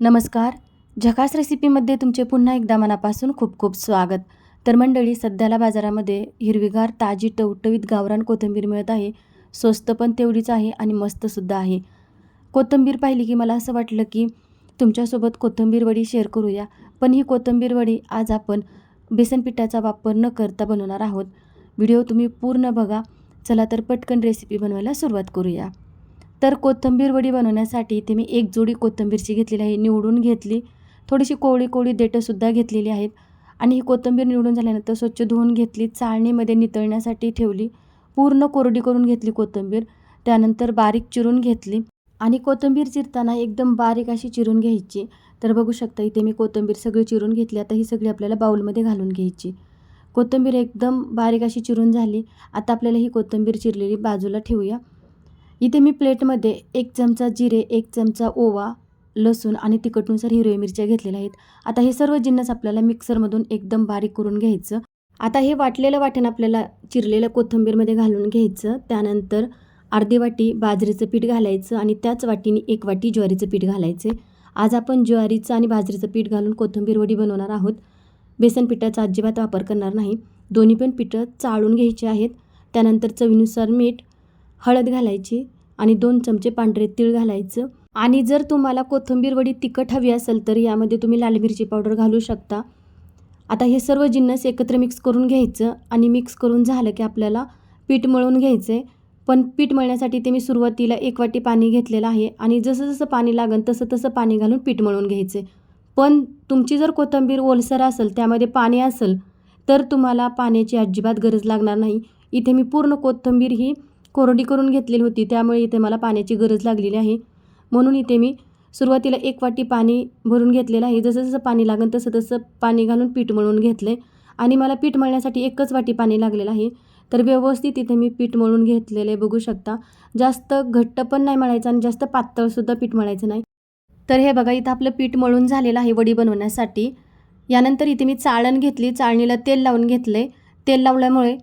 नमस्कार. झकास रेसिपीमध्ये तुमचे पुन्हा एकदा मनापासून खूप खूप स्वागत. तर मंडळी सध्याला बाजारामध्ये हिरवीगार ताजी टवटवीत गावरान कोथिंबीर मिळत आहे. स्वस्त पण तेवढीच आहे आणि मस्तसुद्धा आहे. कोथिंबीर पाहिली की मला असं वाटलं की तुमच्यासोबत कोथिंबीर वडी शेअर करूया. पण ही कोथिंबीर वडी आज आपण बेसनपिठाचा वापर न करता बनवणार आहोत. व्हिडिओ तुम्ही पूर्ण बघा. चला तर पटकन रेसिपी बनवायला सुरुवात करूया. तर कोथिंबीर वडी बनवण्यासाठी इथे मी एक जोडी कोथिंबीरची घेतलेली आहे निवडून घेतली. थोडीशी कोवळी कोवळी देठंसुद्धा घेतलेली आहेत. आणि ही कोथिंबीर निवडून झाल्यानंतर स्वच्छ धुवून घेतली चाळणीमध्ये नितळण्यासाठी ठेवली. पूर्ण कोरडी करून घेतली कोथिंबीर. त्यानंतर बारीक चिरून घेतली. आणि कोथिंबीर चिरताना एकदम बारीक अशी चिरून घ्यायची. तर बघू शकता इथे मी कोथिंबीर सगळी चिरून घेतली. आता ही सगळी आपल्याला बाऊलमध्ये घालून घ्यायची. कोथिंबीर एकदम बारीक अशी चिरून झाली. आता आपल्याला ही कोथिंबीर चिरलेली बाजूला ठेवूया. इथे मी प्लेटमध्ये एक चमचा जिरे एक चमचा ओवा लसूण आणि तिखटनुसार हिरव्या मिरच्या घेतलेल्या आहेत. आता हे सर्व जिन्नस आपल्याला मिक्सरमधून एकदम बारीक करून घ्यायचं. आता हे वाटलेलं वाटण आपल्याला चिरलेल्या कोथिंबीरमध्ये घालून घ्यायचं. त्यानंतर अर्धी वाटी बाजरीचं पीठ घालायचं आणि त्याच वाटीने एक वाटी ज्वारीचं पीठ घालायचं. आज आपण ज्वारीचं आणि बाजरीचं पीठ घालून कोथिंबीर वडी बनवणार आहोत. बेसन पिठाचा अजिबात वापर करणार नाही. दोन्ही पण पिठं चाळून घ्यायची आहेत. त्यानंतर चवीनुसार मीठ हळद घालायची आणि दोन चमचे पांढरे तीळ घालायचं. आणि जर तुम्हाला कोथिंबीर वडी तिखट हवी असेल तर यामध्ये तुम्ही लाल मिरची पावडर घालू शकता. आता हे सर्व जिन्नस एकत्र मिक्स करून घ्यायचं आणि मिक्स करून झालं की आपल्याला पीठ मळून घ्यायचं आहे पण पीठ मळण्यासाठी ते मी सुरुवातीला एक वाटी पाणी घेतलेलं आहे आणि जसं जसं पाणी लागेल तसं तसं पाणी घालून पीठ मळून घ्यायचं आहे पण तुमची जर कोथिंबीर ओलसर असेल त्यामध्ये पाणी असेल तर तुम्हाला पाण्याची अजिबात गरज लागणार नाही. इथे मी पूर्ण कोथिंबीर ही कोरडी करून घेतलेली होती. त्यामुळे इथे मला पाण्याची गरज लागलेली आहे. म्हणून इथे मी सुरुवातीला एक वाटी पाणी भरून घेतलेलं आहे. जसं जसं पाणी लागेल तसं तसं पाणी घालून पीठ मळून घेतलं आहे आणि मला पीठ मळण्यासाठी एकच वाटी पाणी लागलेलं आहे. तर व्यवस्थित इथे मी पीठ मळून घेतलेलं आहे. बघू शकता. जास्त घट्ट पण नाही मळायचं आणि जास्त पातळसुद्धा पीठ मळायचं नाही. तर हे बघा इथं आपलं पीठ मळून झालेलं आहे वडी बनवण्यासाठी. यानंतर इथे मी चाळण घेतली. चाळणीला तेल लावून घेतलं आहे तेल लावल्यामुळे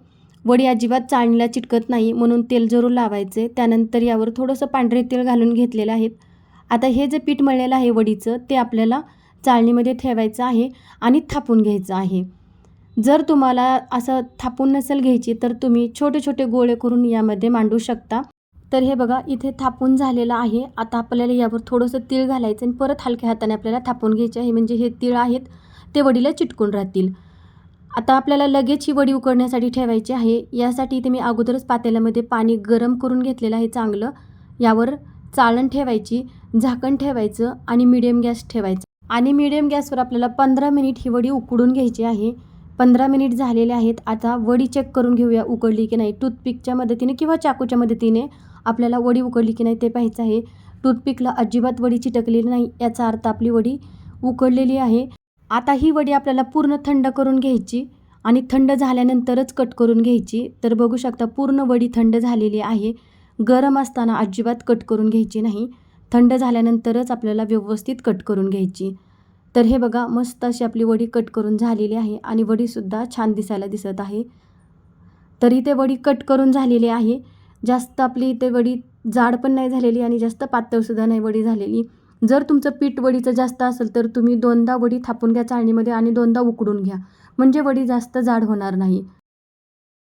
वडी अजिबात चाळणीला चिटकत नाही म्हणून तेल जरूर लावायचे. त्यानंतर यावर थोडंसं पांढरे तेल घालून घेतलेलं आहे. आता हे जे पीठ मळलेलं आहे वडीचं ते आपल्याला चाळणीमध्ये ठेवायचं आहे आणि थापून घ्यायचं आहे. जर तुम्हाला असं थापून नसेल घ्यायची तर तुम्ही छोटे छोटे गोळे करून यामध्ये मांडू शकता. तर हे बघा इथे थापून झालेलं आहे. आता आपल्याला यावर थोडंसं तीळ घालायचं आणि परत हलक्या हाताने आपल्याला थापून घ्यायचे आहे. म्हणजे हे तीळ आहेत ते वडीला चिटकून राहतील. आता आपल्याला लगेच ही वडी उकडण्यासाठी ठेवायची आहे. यासाठी इथे मी अगोदरच पातेल्यामध्ये पाणी गरम करून घेतलेलं आहे चांगलं. यावर चाळण ठेवायची झाकण ठेवायचं आणि मिडियम गॅस ठेवायचं. आणि मिडियम गॅसवर आपल्याला पंधरा मिनिट ही वडी उकडून घ्यायची आहे. पंधरा मिनिट झालेले आहेत. आता वडी चेक करून घेऊया उकडली की नाही. टूथपिकच्या मदतीने किंवा चाकूच्या मदतीने आपल्याला वडी उकडली की नाही ते पाहायचं आहे. टूथपिकला अजिबात वडी चिटकलेली नाही. याचा अर्थ आपली वडी उकडलेली आहे. आता ही वडी आपल्याला पूर्ण थंड करून घ्यायची आणि थंड झाल्यानंतरच कट करून घ्यायची. तर बघू शकता पूर्ण वडी थंड झालेली आहे. गरम असताना अजिबात कट करून घ्यायची नाही. थंड झाल्यानंतरच आपल्याला व्यवस्थित कट करून घ्यायची. तर हे बघा मस्त अशी आपली वडी कट करून झालेली आहे आणि वडीसुद्धा छान दिसायला दिसत आहे. तर इथे वडी कट करून झालेली आहे. जास्त आपली इथे वडी जाड पण नाही झालेली आणि जास्त पातळसुद्धा नाही वडी झालेली. जर तुमचं पीठ वडीचं जास्त असेल तर तुम्ही दोनदा वडी थापून घ्या चाळणीमध्ये आणि दोनदा उकडून घ्या. म्हणजे वडी जास्त जाड होणार नाही.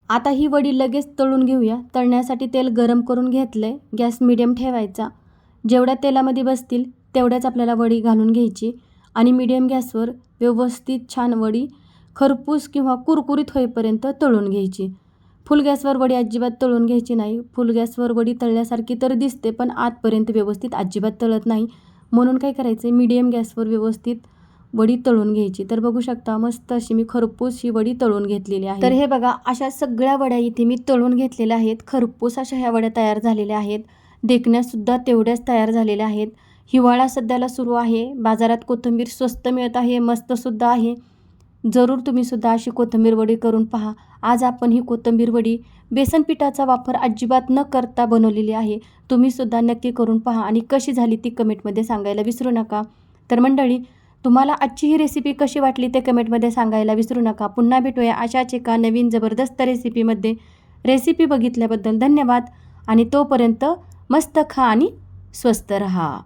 आता ही वडी लगेच तळून घेऊया. तळण्यासाठी तेल गरम करून घेतलं आहे गॅस मिडियम ठेवायचा. जेवढ्या तेलामध्ये बसतील तेवढ्याच आपल्याला वडी घालून घ्यायची. आणि मिडियम गॅसवर व्यवस्थित छान वडी खरपूस किंवा कुरकुरीत होईपर्यंत तळून घ्यायची. फुल गॅसवर वडी अजिबात तळून घ्यायची नाही. फुल गॅसवर वडी तळल्यासारखी तर दिसते पण आतपर्यंत व्यवस्थित अजिबात तळत नाही. म्हणून काय करायचं? मीडियम गॅसवर व्यवस्थित वडी तळून घ्यायची. तर बघू शकता मस्त अशी मी खरपूस ही वडी तळून घेतलेली आहे. तर हे बघा अशा सगळ्या वड्या इथे मी तळून घेतलेल्या आहेत. खरपूस अशा ह्या वड्या तयार झालेल्या आहेत. देखण्यासुद्धा तेवढ्याच तयार झालेल्या आहेत. हिवाळा सध्याला सुरू आहे. बाजारात कोथिंबीर स्वस्त मिळत आहे मस्तसुद्धा आहे. जरूर तुम्हीसुद्धा अशी कोथिंबीर वडी करून पहा. आज आपण ही कोथिंबीर वडी बेसन पिठाचा वापर अजिबात न करता बनवलेली आहे. तुम्हीसुद्धा नक्की करून पहा आणि कशी झाली ती कमेंटमध्ये सांगायला विसरू नका. तर मंडळी तुम्हाला आजची ही रेसिपी कशी वाटली ते कमेंटमध्ये सांगायला विसरू नका. पुन्हा भेटूया अशाच एका नवीन जबरदस्त रेसिपीमध्ये रेसिपी बघितल्याबद्दल धन्यवाद आणि तोपर्यंत मस्त खा आणि स्वस्त रहा.